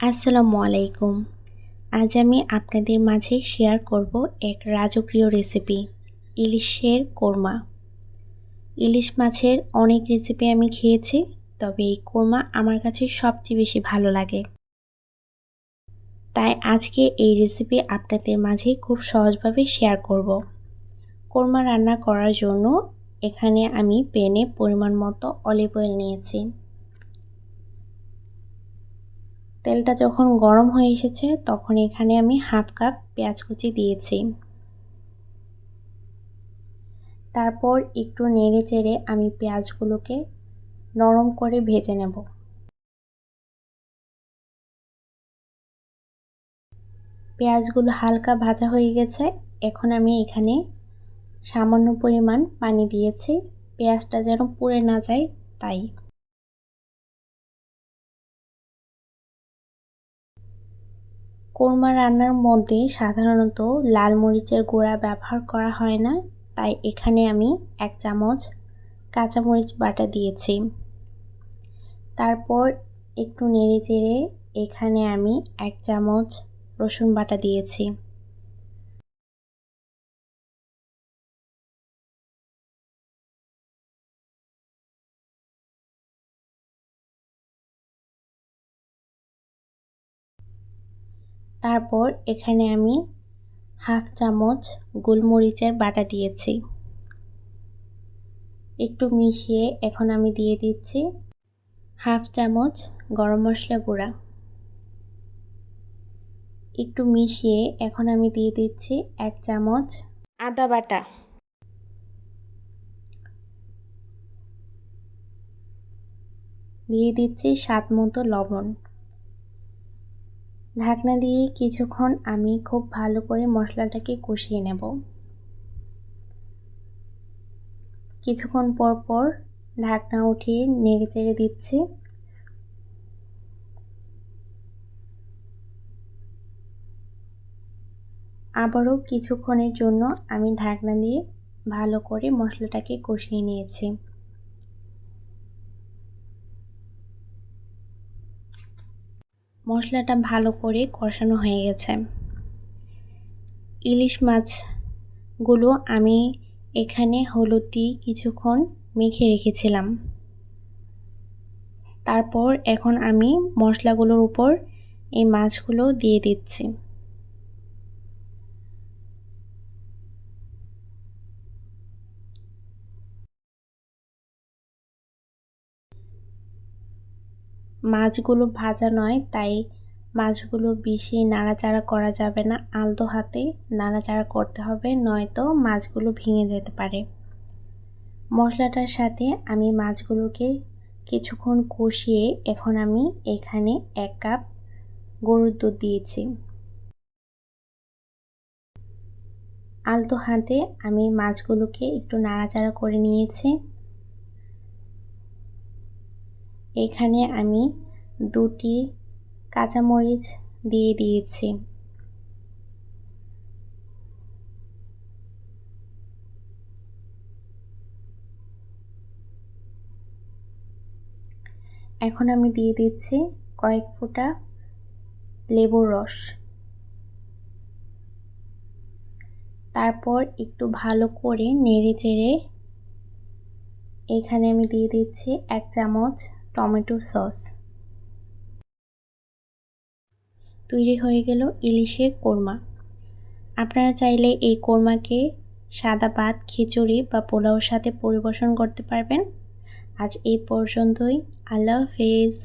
আসসালামু আলাইকুম। আজ আমি আপনাদের মাঝে শেয়ার করব এক রাজকীয় রেসিপি ইলিশের কোরমা। ইলিশ মাছের অনেক রেসিপি আমি খেয়েছি, তবে এই কোরমা আমার কাছে সবচেয়ে বেশি ভালো লাগে। তাই আজকে এই রেসিপি আপনাদের মাঝে খুব সহজভাবে শেয়ার করব। কোরমা রান্না করার জন্য এখানে আমি পেনে পরিমাণ মতো অলিভ অয়েল নিয়েছি। তেলটা যখন গরম হয়ে এসেছে, তখন এখানে আমি হাফ কাপ পেঁয়াজ কুচি দিয়েছি। তারপর একটু নেড়ে চেড়ে আমি পেঁয়াজগুলোকে নরম করে ভেজে নেব। পেঁয়াজগুলো হালকা ভাজা হয়ে গেছে, এখন আমি এখানে সামান্য পরিমাণ পানি দিয়েছি। পেঁয়াজটা যেন পুড়ে না যায়, তাই। কোরমা রান্নার মধ্যে সাধারণত লাল মরিচের গুঁড়া ব্যবহার করা হয় না, তাই এখানে আমি এক চামচ কাঁচামরিচ বাটা দিয়েছি। তারপর একটু নেড়ে চেড়ে এখানে আমি এক চামচ রসুন বাটা দিয়েছি। তারপর এখানে আমি হাফ চামচ গোলমরিচের বাটা দিয়েছি। একটু মিশিয়ে এখন আমি দিয়ে দিচ্ছি হাফ চামচ গরম মশলা গুঁড়া। একটু মিশিয়ে এখন আমি দিয়ে দিচ্ছি এক চামচ আদা বাটা। দিয়ে দিচ্ছি স্বাদ মতো লবণ। ঢাকনা দিয়ে কিছুক্ষণ আমি খুব ভালো করে মশলাটাকে কষিয়ে নেব। কিছুক্ষণ পর পর ঢাকনা উঠিয়ে নেড়ে চেড়ে দিচ্ছি। আবারও কিছুক্ষণের জন্য আমি ঢাকনা দিয়ে ভালো করে মশলাটাকে কষিয়ে নিয়েছি। মশলাটা ভালো করে কষানো হয়ে গেছে। ইলিশ মাছগুলো আমি এখানে হলুদ দিয়ে কিছুক্ষণ মেখে রেখেছিলাম। তারপর এখন আমি মশলাগুলোর উপর এই মাছগুলো দিয়ে দিচ্ছি। মাছগুলো ভাজা নয়, তাই মাছগুলো বেশি নাড়াচাড়া করা যাবে না। আলতো হাতে নাড়াচাড়া করতে হবে, নয়তো মাছগুলো ভেঙে যেতে পারে। মশলাটার সাথে আমি মাছগুলোকে কিছুক্ষণ কষিয়ে এখন আমি এখানে এক কাপ গরুর দুধ দিয়েছি। আলতো হাতে আমি মাছগুলোকে একটু নাড়াচাড়া করে নিয়েছি। এখানে আমি দুটি কাঁচামরিচ দিয়ে দিয়েছি। এখন আমি দিয়ে দিচ্ছি কয়েক ফোঁটা লেবুর রস। তারপর একটু ভালো করে নেড়ে চেড়ে এখানে আমি দিয়ে দিচ্ছি এক চামচ টমেটো সস। তৈরি হয়ে গেল ইলিশের কোরমা। আপনারা চাইলে এই কোরমাকে সাদা ভাত, খিচুড়ি বা পোলাওর সাথে পরিবেশন করতে পারবেন। আজ এই পর্যন্তই। আল্লাহ হাফেজ।